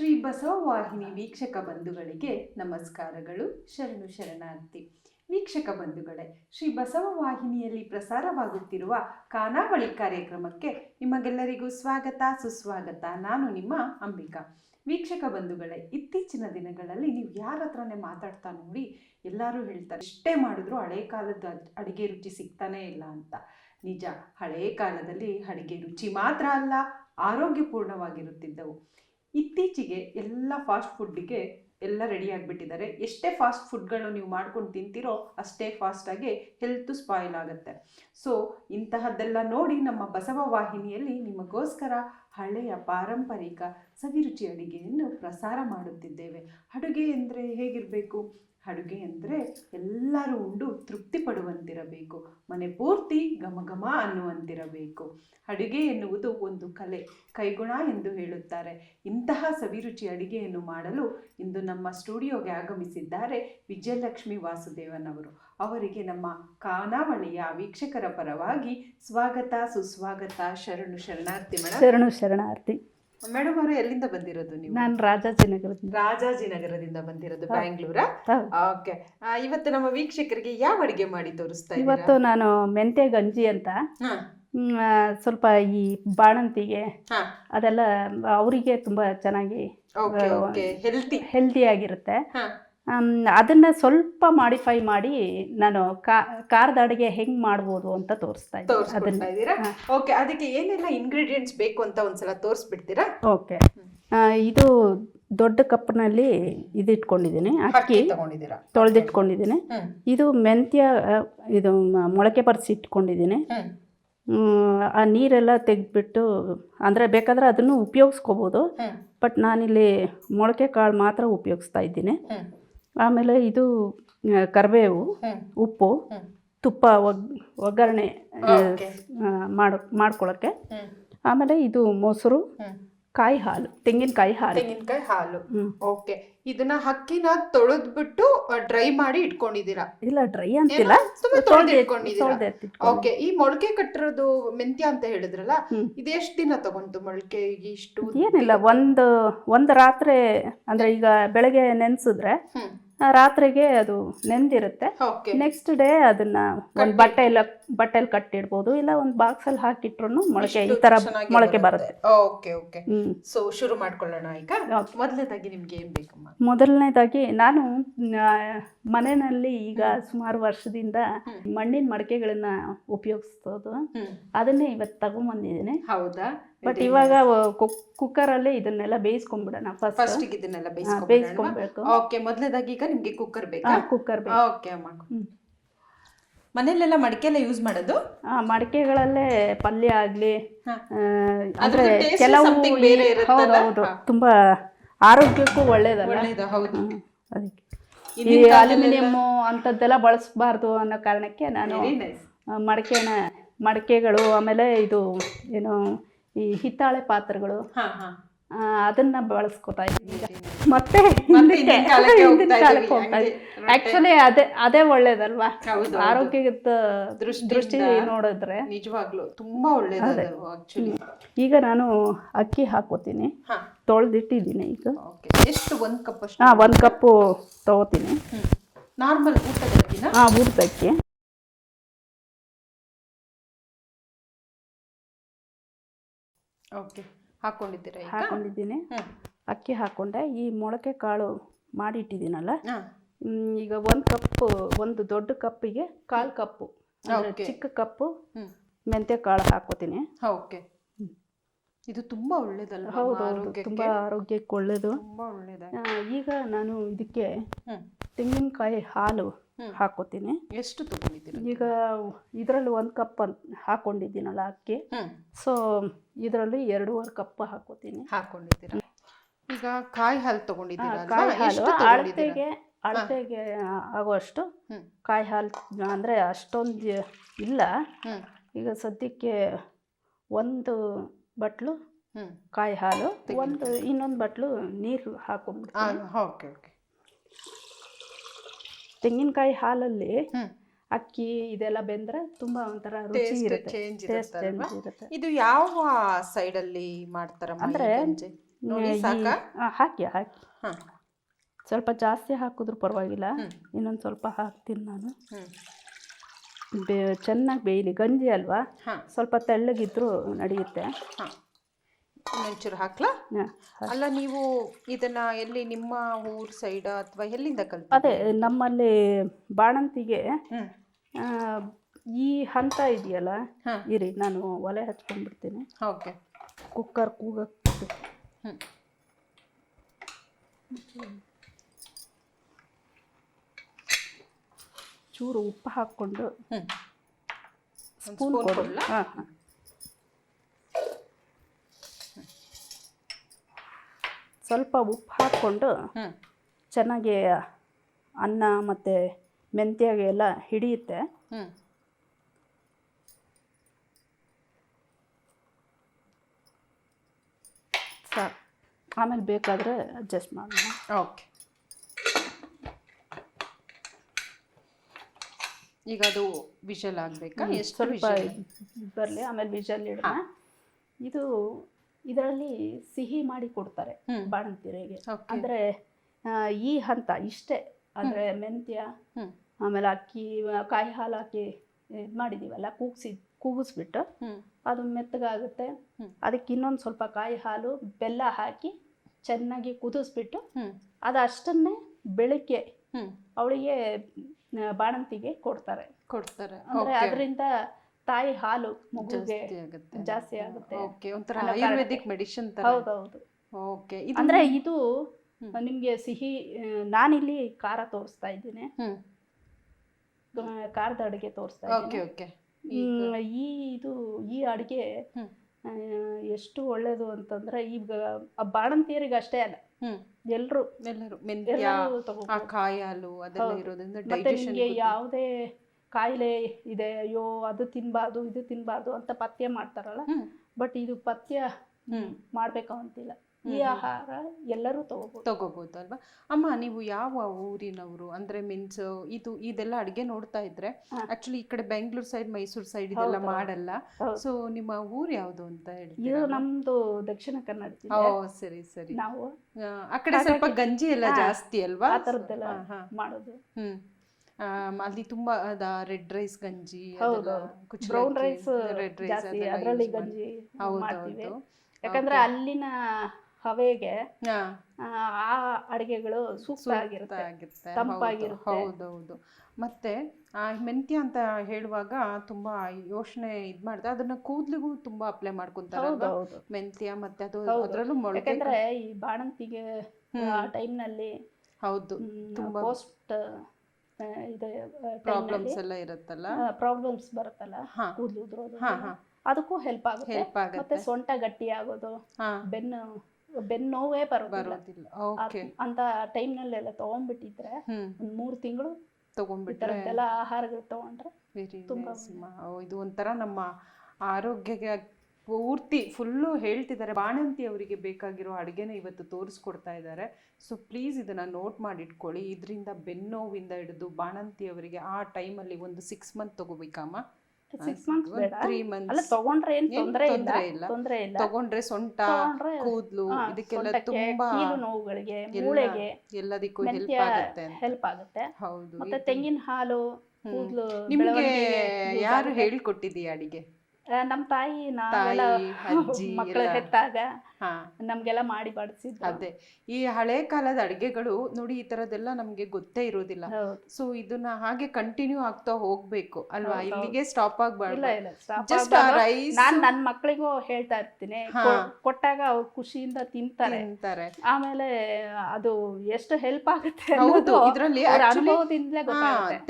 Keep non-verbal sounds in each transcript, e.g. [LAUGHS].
ಶ್ರೀ ಬಸವ ವಾಹಿನಿ ವೀಕ್ಷಕ ಬಂಧುಗಳಿಗೆ ನಮಸ್ಕಾರಗಳು. ಶರಣು ಶರಣಾರ್ಥಿ. ವೀಕ್ಷಕ ಬಂಧುಗಳೇ, ಶ್ರೀ ಬಸವ ವಾಹಿನಿಯಲ್ಲಿ ಪ್ರಸಾರವಾಗುತ್ತಿರುವ ಖಾನಾವಳಿ ಕಾರ್ಯಕ್ರಮಕ್ಕೆ ನಿಮಗೆಲ್ಲರಿಗೂ ಸ್ವಾಗತ, ಸುಸ್ವಾಗತ. ನಾನು ನಿಮ್ಮ ಅಂಬಿಕಾ. ವೀಕ್ಷಕ ಬಂಧುಗಳೇ, ಇತ್ತೀಚಿನ ದಿನಗಳಲ್ಲಿ ನೀವು ಯಾರ ಹತ್ರನೇ ಮಾತಾಡ್ತಾ ನೋಡಿ, ಎಲ್ಲರೂ ಹೇಳ್ತಾರೆ ಎಷ್ಟೇ ಮಾಡಿದ್ರು ಹಳೆ ಕಾಲದ ಅಡುಗೆ ರುಚಿ ಸಿಗ್ತಾನೇ ಇಲ್ಲ ಅಂತ. ನಿಜ, ಹಳೆ ಕಾಲದಲ್ಲಿ ಅಡುಗೆ ರುಚಿ ಮಾತ್ರ ಅಲ್ಲ, ಆರೋಗ್ಯಪೂರ್ಣವಾಗಿರುತ್ತಿದ್ದವು. ಇತ್ತೀಚೆಗೆ ಎಲ್ಲ ಫಾಸ್ಟ್ ಫುಡ್ಡಿಗೆ ಎಲ್ಲ ರೆಡಿ ಆಗಿಬಿಟ್ಟಿದ್ದಾರೆ. ಎಷ್ಟೇ ಫಾಸ್ಟ್ ಫುಡ್ಗಳು ನೀವು ಮಾಡ್ಕೊಂಡು ತಿಂತೀರೋ ಅಷ್ಟೇ ಫಾಸ್ಟಾಗಿ ಹೆಲ್ತ್ ಸ್ಪಾಯಿಲ್ ಆಗುತ್ತೆ. ಸೊ ಇಂತಹದ್ದೆಲ್ಲ ನೋಡಿ ನಮ್ಮ ಬಸವ ವಾಹಿನಿಯಲ್ಲಿ ನಿಮಗೋಸ್ಕರ ಹಳೆಯ ಪಾರಂಪರಿಕ ಸವಿರುಚಿ ಅಡುಗೆಯನ್ನು ಪ್ರಸಾರ ಮಾಡುತ್ತಿದ್ದೇವೆ. ಅಡುಗೆ ಎಂದರೆ ಹೇಗಿರಬೇಕು? ಅಡುಗೆ ಅಂದರೆ ಎಲ್ಲರೂ ಉಂಡು ತೃಪ್ತಿ ಪಡುವಂತಿರಬೇಕು ಮನೆ ಪೂರ್ತಿ ಘಮ ಘಮ ಅನ್ನುವಂತಿರಬೇಕು. ಅಡುಗೆ ಎನ್ನುವುದು ಒಂದು ಕಲೆ, ಕೈಗುಣ ಎಂದು ಹೇಳುತ್ತಾರೆ. ಇಂತಹ ಸವಿರುಚಿ ಅಡುಗೆಯನ್ನು ಮಾಡಲು ಇಂದು ನಮ್ಮ ಸ್ಟುಡಿಯೋಗೆ ಆಗಮಿಸಿದ್ದಾರೆ ವಿಜಯಲಕ್ಷ್ಮಿ ವಾಸುದೇವನವರು. ಅವರಿಗೆ ನಮ್ಮ ಖಾನಾವಳಿಯ ವೀಕ್ಷಕರ ಪರವಾಗಿ ಸ್ವಾಗತ, ಸುಸ್ವಾಗತ, ಶರಣು ಶರಣಾರ್ಥಿ ಶರಣು ಶರಣಾರ್ಥಿ. ಮೇಡಮ್ ಅವರು ಎಲ್ಲಿಂದ ಬಂದಿರೋದು ನೀವು? ನಾನು ರಾಜಾಜಿನಗರ ರಾಜಾಜಿನಗರದಿಂದ ಬಂದಿರೋದು ಬ್ಯಾಂಗ್ಳೂರ. ಓಕೆ ಇವತ್ತು ನಮ್ಮ ವೀಕ್ಷಕರಿಗೆ ಯಾವ ಅಡಿಗೆ ಮಾಡಿ ತೋರಿಸ್ತಾ ಇವತ್ತು ನಾನು ಮೆಂತೆ ಗಂಜಿ ಅಂತ. ಸ್ವಲ್ಪ ಈ ಬಾಣಂತಿಗೆ ಅದೆಲ್ಲ ಅವರಿಗೆ ತುಂಬಾ ಚೆನ್ನಾಗಿ ಹೆಲ್ತಿ ಆಗಿರುತ್ತೆ. ಹಾ. ಅದನ್ನು ಸ್ವಲ್ಪ ಮಾಡಿಫೈ ಮಾಡಿ ನಾನು ಕಾ ಖಾರದ ಅಡುಗೆ ಹೆಂಗೆ ಮಾಡ್ಬೋದು ಅಂತ ತೋರಿಸ್ತಾ ಇದ್ದೀನಿ. ಓಕೆ ಅದಕ್ಕೆ ಏನೆಲ್ಲ ಇಂಗ್ರೀಡಿಯೆಂಟ್ಸ್ ಬೇಕು ಅಂತ ಒಂದ್ಸಲ ತೋರಿಸ್ಬಿಡ್ತೀರಾ? ಓಕೆ ಇದು ದೊಡ್ಡ ಕಪ್ನಲ್ಲಿ ಇದು ಇಟ್ಕೊಂಡಿದ್ದೀನಿ ಅಕ್ಕಿ ತೊಳೆದಿಟ್ಕೊಂಡಿದ್ದೀನಿ. ಇದು ಮೆಂತ್ಯ ಇದು ಮೊಳಕೆ ಬರ್ಸಿ ಇಟ್ಕೊಂಡಿದ್ದೀನಿ. ಆ ನೀರೆಲ್ಲ ತೆಗೆದ್ಬಿಟ್ಟು ಅಂದರೆ ಬೇಕಾದರೆ ಅದನ್ನು ಉಪಯೋಗಿಸ್ಕೋಬೋದು. ಬಟ್ ನಾನಿಲ್ಲಿ ಮೊಳಕೆ ಕಾಳು ಮಾತ್ರ ಉಪಯೋಗಿಸ್ತಾ ಇದ್ದೀನಿ. ಆಮೇಲೆ ಇದು ಕರಿಬೇವು ಉಪ್ಪು ತುಪ್ಪ ಒಗ್ ಒಗ್ಗರಣೆ ಮಾಡ್ ಮಾಡ್ಕೊಳ್ಳೋಕ್ಕೆ ಆಮೇಲೆ ಇದು ಮೊಸರು. ಕಾಯಿ ಹಾಲು ತೆಂಗಿನಕಾಯಿ ಹಾಲು. ತೆಂಗಿನಕಾಯಿ ಹಾಲು. ಓಕೆ. ಇದನ್ನ ಹಕ್ಕಿನ ತೊಳೆದ್ಬಿಟ್ಟು ಡ್ರೈ ಮಾಡಿ ಇಟ್ಕೊಂಡಿದ್ದೀರಾ? ಇಲ್ಲ ಡ್ರೈ ಅಂತಿಲ್ಲ. ಏನೋ ಸುಮ್ನೆ ತೊಳ್ದು ಇಟ್ಕೊಂಡಿದ್ದೀರಾ? ತೊಳ್ದು ಎತ್ತಿಟ್ಕೊಂಡು. ಓಕೆ. ಈ ಮೊಳಕೆ ಕಟ್ಟಿರೋದು ಮೆಂತ್ಯ ಅಂತ ಹೇಳಿದ್ರಲ್ಲ ಹ್ಮ್. ಇದು ಎಷ್ಟು ದಿನ ತಗೊಂತು ಮೊಳಕೆ ಇಷ್ಟು ಏನಿಲ್ಲ ಒಂದು ಒಂದು ರಾತ್ರಿ ಅಂದ್ರೆ ಈಗ ಬೆಳಗ್ಗೆ ನೆನೆಸಿದ್ರೆ ಹ್ಮ್. ರಾತ್ರಿಗೆ ಅದು ನೆಂದಿರುತ್ತೆ. ನೆಕ್ಸ್ಟ್ ಡೇ ಅದನ್ನ ಒಂದು ಬಟ್ಟೆಲ್ಲ ಬಟ್ಟೆಲಿ ಕಟ್ಟಿಡ್ಬೋದು. ಇಲ್ಲ ಒಂದು ಬಾಕ್ಸಲ್ಲಿ ಹಾಕಿಟ್ರು ಮೊಳಕೆ ಈ ತರ ಮೊಳಕೆ ಬರುತ್ತೆ. ಓಕೆ ಓಕೆ ಸೊ ಶುರು ಮಾಡ್ಕೊಳ್ಳೋಣ ಈಗ. ಮೊದಲನೇದಾಗಿ ನಿಮ್ಗೆ ಏನ್ ಬೇಕಮ್ಮ ಮೊದಲನೇದಾಗಿ ನಾನು ಮನೆಯಲ್ಲಿ ಈಗ ಸುಮಾರು ವರ್ಷದಿಂದ ಮಣ್ಣಿನ ಮಡಕೆಗಳನ್ನ ಉಪಯೋಗಿಸೋದು. ಅದನ್ನೇ ಇವತ್ತು ತಗೊಂಬಂದಿದ್ದೀನಿ. ಹೌದಾ? ಬಟ್ ಇವಾಗ ಕುಕ್ಕರಲ್ಲಿ ಇದನ್ನೆಲ್ಲ ಬೇಯಿಸ್ಕೊಂಡ್ಬಿಡೋಣ ಫಸ್ಟ್ ಫಸ್ಟ್ ಇದನ್ನೆಲ್ಲ ಬೇಯಿಸ್ಕೊಂಡ್ಬಿಡೋಣ ಬೇಯಿಸ್ಕೊಬೇಕು ಓಕೆ ಮೊದಲನೇದಾಗಿ ಈಗ ನಿಮಗೆ ಕುಕ್ಕರ್ ಬೇಕಾ? ಕುಕ್ಕರ್ ಬೇಕು. ಓಕೆ ಅಮ್ಮ. ಹ್ಮ್. ಮನೆಯಲ್ಲೆಲ್ಲ ಮಡಿಕೆಲ್ಲ ಯೂಸ್ ಮಾಡೋದು? ಮಡಿಕೆಗಳಲ್ಲೇ ಪಲ್ಯ ಆಗಲಿ. ಅಂದ್ರೆ ಕೆಲವು? ಹೌದು ಹೌದು. ತುಂಬಾ ಆರೋಗ್ಯಕ್ಕೂ ಒಳ್ಳೇದಲ್ಲ? ಒಳ್ಳೇದು ಹೌದು. ಅದಕ್ಕೆ. ಈ ಅಲ್ಯೂಮಿನಿಯಮ್ಮು ಅಂಥದ್ದೆಲ್ಲ ಬಳಸಬಾರ್ದು ಅನ್ನೋ ಕಾರಣಕ್ಕೆ ನಾನು ಮಡಿಕೆನ ಮಡಿಕೆಗಳು ಆಮೇಲೆ ಇದು ಏನು ಈ ಹಿತ್ತಾಳೆ ಪಾತ್ರೆಗಳು. ಅದನ್ನ ಬಳಸ್ಕೊತಾ ಇದ್ದೀನಿ. ಮತ್ತೆ ಹಿಂದಿನ ಕಾಲಕ್ಕೆ ಹೋಗ್ತಾ ಆಕ್ಚುಲಿ ಅದೇ ಅದೇ ಒಳ್ಳೇದಲ್ವಾ. ಆರೋಗ್ಯದ ದೃಷ್ಟಿ ನೋಡಿದ್ರೆ ನಿಜವಾಗ್ಲು ತುಂಬಾ ಒಳ್ಳೇದು ಆಕ್ಚುಲಿ ಈಗ ನಾನು ಅಕ್ಕಿ ಹಾಕೋತೀನಿ. ತೊಳೆದಿಟ್ಟಿದ್ದೀನಿ ಈಗ. ಎಷ್ಟು ಒಂದ್ ಕಪ್ ಅಷ್ಟು? ಹಾಂ ಒಂದು ಕಪ್ಪು ತೊಗೋತೀನಿ. ನಾರ್ಮಲ್ ಊಟದ ಹಾಂ ಊಟಕ್ಕೆ ಓಕೆ ಹಾಕೊಂಡಿದ್ದೀರಾ ಈಗ? ಹಾಕೊಂಡಿದ್ದೀನಿ. ಹ್ಮ್. ಅಕ್ಕಿ ಹಾಕೊಂಡೆ. ಈ ಮೊಳಕೆ ಕಾಳು ಮಾಡಿಟ್ಟಿದ್ದೀನಲ್ಲ? ಹಾ. ಈಗ ಒಂದು ಕಪ್ಪು ಒಂದು ದೊಡ್ಡ ಕಪ್ಪಿಗೆ ಕಾಲು ಕಪ್ಪು. ಅಂದ್ರೆ Okay. ಚಿಕ್ಕ ಕಪ್ಪು ಹ್ಮ್. ಮೆಂತ್ಯ ಕಾಳು ಹಾಕೋತೀನಿ. ಓಕೆ ಇದು ತುಂಬಾ ಒಳ್ಳೇದಲ್ಲ ಹೌದು ಹೌದು ಆರೋಗ್ಯಕ್ಕೆ? ತುಂಬ ಆರೋಗ್ಯಕ್ಕೆ ಒಳ್ಳೆಯದು ತುಂಬಾ ಆ, ಈಗ ನಾನು ಇದಕ್ಕೆ ಹ್ಮ್. ತೆಂಗಿನಕಾಯಿ ಹಾಲು. ಹಾಕೋತೀನಿ. ಎಷ್ಟು ಈಗ ಇದರಲ್ಲಿ ಒಂದು ಕಪ್ ಹಾಕೊಂಡಿದ್ದೀನಲ್ಲ ಅಕ್ಕಿ. ಸೊ ಇದರಲ್ಲಿ ಎರಡೂವರೆ ಕಪ್ ಹಾಕೋತೀನಿ. ಹಾಕೊಂಡಿದ್ದೀರಾ? ಈಗ ಕಾಯಿ ಹಾಲು ತಗೊಂಡಿದ್ದೀನಿ ತಗೊಂಡಿದ್ದೀರಾ ಕಾಯಿ ಹಾಲು. ಅಳತೆಗೆ ಅಳತೆಗೆ ಆಗುವಷ್ಟು ಕಾಯಿ ಹಾಲು ಅಂದರೆ ಅಷ್ಟೊಂದು ಇಲ್ಲ. ಈಗ ಸದ್ಯಕ್ಕೆ ಒಂದು ಬಟ್ಲು ಕಾಯಿ ಹಾಲು ಒಂದು ಇನ್ನೊಂದು ಬಟ್ಲು ನೀರು ಹಾಕೊಂಡ್ಬಿಡ್ತೀನಿ. Okay okay. ತೆಂಗಿನಕಾಯಿ ಹಾಲಲ್ಲಿ ಅಕ್ಕಿ ಇದೆಲ್ಲ ಬೆಂದ್ರೆ ತುಂಬಾ ಒಂಥರ ರುಚಿ ಇರುತ್ತೆ. change ಟೇಸ್ಟ್ ಚೇಂಜ್ ಇರುತ್ತೆ. ಇದು ಯಾವ ಸೈಡ್ ಅಲ್ಲಿ ಮಾಡ್ತಾರಮ್ಮ ಈ ಅಂದ್ರೆ? ನೋಡಿ ಈ- ಸಾಕಾ? ಆ, ಹಾಕಿ ಹಾಕಿ. ಹಾಂ. ಸ್ವಲ್ಪ ಜಾಸ್ತಿ ಹಾಕಿದ್ರು ಪರವಾಗಿಲ್ಲ. ಇನ್ನೊಂದು ಸ್ವಲ್ಪ ಹಾಕ್ತೀನಿ ನಾನು. ಬೇ ಚೆನ್ನಾಗಿ ಬೇಯಲಿ. ಗಂಜಿ ಅಲ್ವಾ? ಹಾಂ. ಸ್ವಲ್ಪ ತೆಳ್ಳಗಿದ್ರೂ ನಡೆಯುತ್ತೆ. ಹಾಂ. ಒಂಚೂರು ಹಾಕ್ಲಾ? ಅಲ್ಲ ನೀವು ಇದನ್ನ ಎಲ್ಲಿ ನಿಮ್ಮ ಊರ್ ಸೈಡ್ ಅಥವಾ ಎಲ್ಲಿಂದ ಕಲ್ತ ಅದೇ ನಮ್ಮಲ್ಲಿ ಬಾಣಂತಿಗೆ ಈ ಹಂತ ಇದೆಯಲ್ಲ. ಇರಿ ನಾನು ಒಲೆ ಹಚ್ಕೊಂಡ್ಬಿಡ್ತೀನಿ. ಓಕೆ. ಕುಕ್ಕರ್ ಕೂಗಕ್ಕೆ. ಚೂರು ಉಪ್ಪು ಹಾಕ್ಕೊಂಡು ಸ್ಪೂನ್ ಹಾಂ ಹಾಂ. ಸ್ವಲ್ಪ ಉಪ್ಪು ಹಾಕ್ಕೊಂಡು ಚೆನ್ನಾಗಿ ಅನ್ನ ಮತ್ತು ಮೆಂತ್ಯಾಗೆ ಎಲ್ಲ ಹಿಡಿಯುತ್ತೆ. ಸಾಕು. ಆಮೇಲೆ ಬೇಕಾದರೆ ಅಡ್ಜಸ್ಟ್ ಮಾಡೋಣ. ಓಕೆ. ಈಗ ಅದು ವಿಷಲ್ ಆಗಬೇಕಾ? ಎಷ್ಟು ಸ್ವಲ್ಪ ಬರಲಿ ಆಮೇಲೆ ವಿಷಲ್ ಇಡೋಣ. ಇದು ಇದರಲ್ಲಿ ಸಿಹಿ ಮಾಡಿ ಕೊಡ್ತಾರೆ ಬಾಣಂತಿರಿಗೆ ಅಂದ್ರೆ ಈ ಹಂತ ಇಷ್ಟೇ. ಅಂದರೆ ಮೆಂತ್ಯ ಆಮೇಲೆ ಅಕ್ಕಿ ಕಾಯಿ ಹಾಲು ಹಾಕಿ ಇದು ಮಾಡಿದ್ದೀವಲ್ಲ ಕೂಗಿಸಿ ಕೂಗಿಸ್ಬಿಟ್ಟು ಅದು ಮೆತ್ತಗಾಗುತ್ತೆ. ಅದಕ್ಕೆ ಇನ್ನೊಂದು ಸ್ವಲ್ಪ ಕಾಯಿ ಹಾಲು ಬೆಲ್ಲ ಹಾಕಿ ಚೆನ್ನಾಗಿ ಕುದಿಸ್ಬಿಟ್ಟು ಅದು ಅಷ್ಟನ್ನೇ ಬೆಳಗ್ಗೆ ಅವಳಿಗೆ ಬಾಣಂತಿಗೆ ಕೊಡ್ತಾರೆ. ಕೊಡ್ತಾರೆ. ಅಂದರೆ ಅದರಿಂದ ತಾಯಿ ಹಾಲು ಮಗುಗೆ ಜಾಸ್ತಿ ಆಗುತ್ತೆ. ಓಕೆ ಒಂಥರ ಆಯುರ್ವೇದಿಕ್. ಮೆಡಿಸಿನ್ ತರ ಹೌದೌದು. ಓಕೆ ಅಂದರೆ ಇದು ನಿಮಗೆ ಸಿಹಿ ನಾನಿಲ್ಲಿ ಖಾರ ತೋರಿಸ್ತಾ ಇದ್ದೀನಿ. ಖಾರದ ಅಡುಗೆ ತೋರಿಸ್ತಾ ಇದ್ದೀನಿ. ಈ ಇದು ಈ ಅಡುಗೆ ಎಷ್ಟು ಒಳ್ಳೇದು ಅಂತಂದ್ರೆ ಈಗ ಆ ಬಾಣಂತಿಯರಿಗೆ ಅಷ್ಟೇ ಅಲ್ಲ. ಎಲ್ಲರೂ ಎಲ್ಲರೂ ಮೆಂತ್ಯ ಆ ತಗೋಬೋದು. ಕಾಯಿ ಹಾಲು ಅದೆಲ್ಲ ಇರೋದ್ರಿಂದ ಯಾವುದೇ ಕಾಯಿಲೆ ಇದೆ ಅಯ್ಯೋ ಅದು ತಿನ್ನಬಾರ್ದು ಇದು ತಿನ್ನಬಾರ್ದು ಅಂತ ಪಥ್ಯ ಮಾಡ್ತಾರಲ್ಲ? ಬಟ್ ಇದು ಪಥ್ಯ ಮಾಡ್ಬೇಕು ಅಂತಿಲ್ಲ ಈ. ಆಹಾರ ಎಲ್ಲರೂ ತಗೋಬಹುದು ತಗೋಬಹುದು ಅಲ್ವಾ? ಅಮ್ಮ ನೀವು ಯಾವ ಊರಿನವರು? ಅಂದ್ರೆ ಮೀನ್ಸ್ ಇದು ಇದೆಲ್ಲ ಅಡಿಗೆ ನೋಡ್ತಾ ಇದ್ರೆ ಆಕ್ಚುಲಿ ಈ ಕಡೆ ಬೆಂಗಳೂರು ಸೈಡ್ ಮೈಸೂರು ಸೈಡ್ ಇದೆಲ್ಲ. ಮಾಡಲ್ಲ. ಸೊ ನಿಮ್ಮ ಊರ್ ಯಾವ್ದು ಅಂತ ಇದು ನಮ್ದು ದಕ್ಷಿಣ ಕನ್ನಡ ಓ ಸರಿ ಸರಿ. ನಾವು ಆ, ಕಡೆ ಸ್ವಲ್ಪ ಗಂಜಿ ಎಲ್ಲ ಜಾಸ್ತಿ ಅಲ್ವಾ? ಆ. ಮಾಡೋದು. ಹ್ಮ್. ಅಲ್ಲಿ ತುಂಬಾ ಅದ ರೆಡ್ ರೈಸ್ ಗಂಜಿ ಬ್ರೌನ್ ರೈಸ್ ರೆಡ್ ರೈಸ್ ಅದರಲ್ಲಿ ಗಂಜಿ ಮಾಡ್ತೀವಿ. ಯಾಕಂದ್ರೆ ಅಲ್ಲಿನ ಹವೆಗೆ ಆ, ಅಡುಗೆಗಳು ಸೂಕ್ತ. ಹೌದೌದು ಮತ್ತೆ ಆ ಮೆಂತ್ಯ ಅಂತ ಹೇಳುವಾಗ ತುಂಬಾ ಯೋಚನೆ ಇದ್ ಮಾಡ್ದೆ. ಅದನ್ನ ಕೂದ್ಲಿಗೂ ತುಂಬಾ ಅಪ್ಲೈ ಮಾಡ್ಕೊಂತಾರೆ ಹೌದು ಮೆಂತ್ಯ ಮತ್ತೆ ಅದು. ಅದ್ರಲ್ಲೂ ಯಾಕಂದ್ರೆ ಈ ಬಾಣಂತಿಗೆ ಆ ಟೈಮ್ನಲ್ಲಿ ಹೌದು. ತುಂಬಾ ಪೋಸ್ಟ್ ಇದೆ ಪ್ರಾಬ್ಲಮ್ಸ್ ಎಲ್ಲ ಇರುತ್ತಲ್ಲ? ಪ್ರಾಬ್ಲಮ್ಸ್ ಬರುತ್ತಲ್ಲ. ಕೂದಲು ಉದುರೋದು. ಅದಕ್ಕೂ ಹೆಲ್ಪ್ ಆಗುತ್ತೆ. ಮತ್ತೆ ಸೊಂಟ ಗಟ್ಟಿ ಆಗೋದು. ಬೆನ್ನು ಬೆನ್ನು ನೋವೇ ಬರೋದಿಲ್ಲ. ಅಂತ ಅಂತ ಟೈಮ್ನಲ್ಲೆಲ್ಲ ತಗೊಂಡ್ಬಿಟ್ಟಿದ್ರೆ ಒಂದ್ ಮೂರು ತಿಂಗಳು ತಗೊಂಡ್ಬಿಟ್ರೆ ಆಹಾರಗಳು ತಗೊಂಡ್ರೆ ತುಂಬಾ ಇದು ಒಂಥರ ನಮ್ಮ ಆರೋಗ್ಯಕ್ಕೆ ಪೂರ್ತಿ ಫುಲ್ಲು ಹೇಳ್ತಿದ್ದಾರೆ. ಬಾಣಂತಿ ಅವರಿಗೆ ಬೇಕಾಗಿರೋ ಅಡುಗೆನ ಇವತ್ತು ತೋರಿಸ್ಕೊಡ್ತಾ ಇದ್ದಾರೆ. ಸೊ ಪ್ಲೀಸ್ ಇದನ್ನ ನೋಟ್ ಮಾಡಿ ಇಟ್ಕೊಳ್ಳಿ ಇದರಿಂದ ಬೆನ್ನೋವಿಂದ ಹಿಡಿದು ಬಾಣಂತಿ ಅವರಿಗೆ ಆ ಟೈಮಲ್ಲಿ ಒಂದು ಸಿಕ್ಸ್ ಮಂತ್ ತಗೋಬೇಕಮ್ಮ? ಸಿಕ್ಸ್ ಮಂತ್ಸ್ ಬೇಡ. ತ್ರೀ ಮಂತ್ಸ್ ತಗೊಂಡ್ರೆ ಏನ್ ಏನ್ ತೊಂದರೆ ಇಲ್ಲ? ತೊಂದ್ರೆ ಇಲ್ಲ. ತಗೊಂಡ್ರೆ ಸೊಂಟ ಕೂದ್ಲು ಇದಕ್ಕೆಲ್ಲ ತುಂಬಾ ನೋವುಗಳಿಗೆ ಮೂಳೆಗೆ ಎಲ್ಲದಕ್ಕೂ ಹೆಲ್ಪ್ ಆಗುತ್ತೆ ಹೆಲ್ಪ್ ಆಗುತ್ತೆ. ಹೌದು. ಮತ್ತೆ ತೆಂಗಿನ ಹಾಲು. ಕೂದಲು ನಿಮ್ಗೆ ಯಾರು ಹೇಳ್ಕೊಟ್ಟಿದ್ದೀಯ ಅಡಿಗೆ? ನಮ್ಮ ತಾಯಿ ನಾವೆಲ್ಲ [LAUGHS] ಮಕ್ಕಳು ಹೆತ್ತಾಗ ನಮ್ಗೆಲ್ಲ ಮಾಡಿ ಬಡಿಸಿದ್ರು. ಅದೇ. ಈ ಹಳೆ ಕಾಲದ ಅಡಿಗೆಗಳು ನೋಡಿ ಈ ತರದೆಲ್ಲ ನಮ್ಗೆ ಗೊತ್ತೇ ಇರೋದಿಲ್ಲ. ಸೊ ಇದನ್ನ ಹಾಗೆ ಕಂಟಿನ್ಯೂ ಆಗ್ತಾ ಹೋಗ್ಬೇಕು ಅಲ್ವಾ? ಇಲ್ಲಿಗೆ ಸ್ಟಾಪ್ ಆಗ್ಬಾರ್ದು. ನಾನ್ ನನ್ನ ಮಕ್ಕಳಿಗೂ ಹೇಳ್ತಾ ಇರ್ತೀನಿ. ಕೊಟ್ಟಾಗ ಅವ್ರು ಖುಷಿಯಿಂದ ತಿಂತಾರೆ. ಆಮೇಲೆ ಅದು ಎಷ್ಟು ಹೆಲ್ಪ್ ಆಗುತ್ತೆ ಹೌದು ಇದರಲ್ಲಿ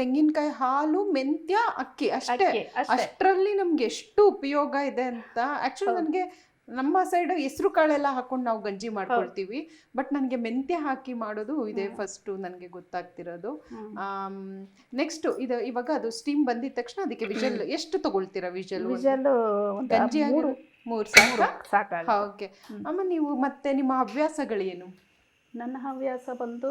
ತೆಂಗಿನಕಾಯಿ ಹಾಲು ಮೆಂತ್ಯ ಅಕ್ಕಿ ಅಷ್ಟೇ. ಅಕ್ಕಿ, ಅಷ್ಟೇ. ಅಷ್ಟರಲ್ಲಿ ನಮ್ಗೆ ಎಷ್ಟು ಉಪಯೋಗ ಇದೆ ಅಂತ ಆಕ್ಚುಲಿ ನನಗೆ ನಮ್ಮ ಸೈಡ್ ಹೆಸರು ಕಾಳೆಲ್ಲ ಹಾಕೊಂಡು ನಾವು ಗಂಜಿ ಮಾಡ್ಕೊಳ್ತೀವಿ. ಬಟ್ ನನಗೆ ಮೆಂತ್ಯ ಹಾಕಿ ಮಾಡೋದು ಇದೆ ಫಸ್ಟ್ ನನಗೆ ಗೊತ್ತಾಗ್ತಿರೋದು. ನೆಕ್ಸ್ಟ್ ಇದು ಇವಾಗ ಅದು ಸ್ಟೀಮ್ ಬಂದಿದ ತಕ್ಷಣ ಅದಕ್ಕೆ ವಿಜಲ್ ಎಷ್ಟು ತಗೊಳ್ತೀರಾ ವಿಜಲ್ ವಿಜಲ್ ಗಂಜಿ ಮೂರು ಸಾಕ? ಓಕೆ ಅಮ್ಮ ನೀವು ಮತ್ತೆ ನಿಮ್ಮ ಹವ್ಯಾಸಗಳೇನು? ನನ್ನ ಹವ್ಯಾಸ ಬಂದು